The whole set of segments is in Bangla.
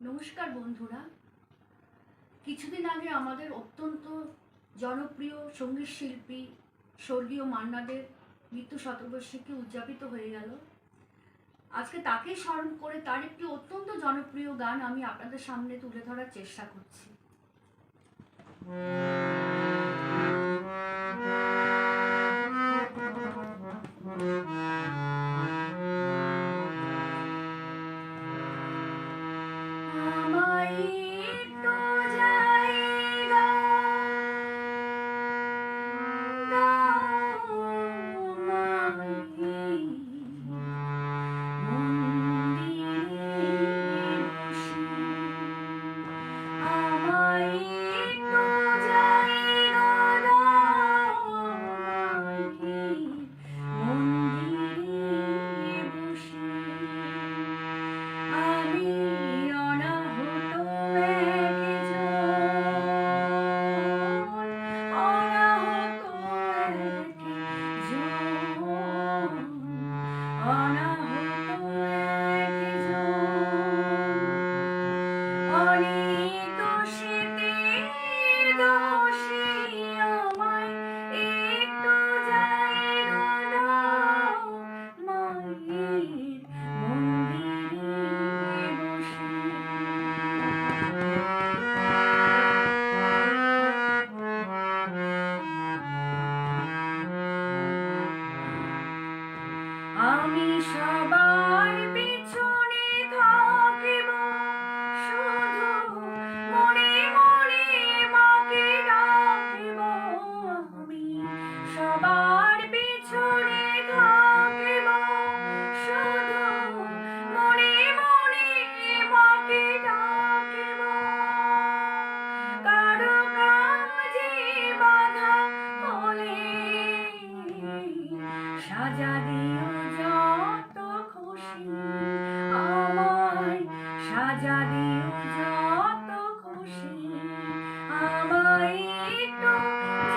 নমস্কার বন্ধুরা। কিছুদিন আগে আমাদের অত্যন্ত জনপ্রিয় সংগীত শিল্পী স্বর্গীয় মান্নাদের মৃত্যু শতবর্ষিকী উদযাপিত হয়ে গেল। আজকে তাকে স্মরণ করে তার একটি অত্যন্ত জনপ্রিয় গান আমি আপনাদের সামনে তুলে ধরার চেষ্টা করছি। অনাহত সাজাবি যত খুশি আমায় একটু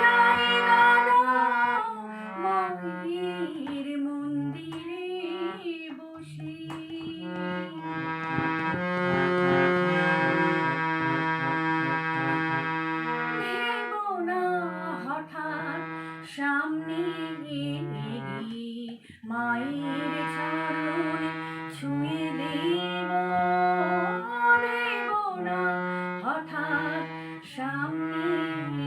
জায়গা দাও। মহির মন্দিরে বসি। হঠাৎ সামনে মায়ের Música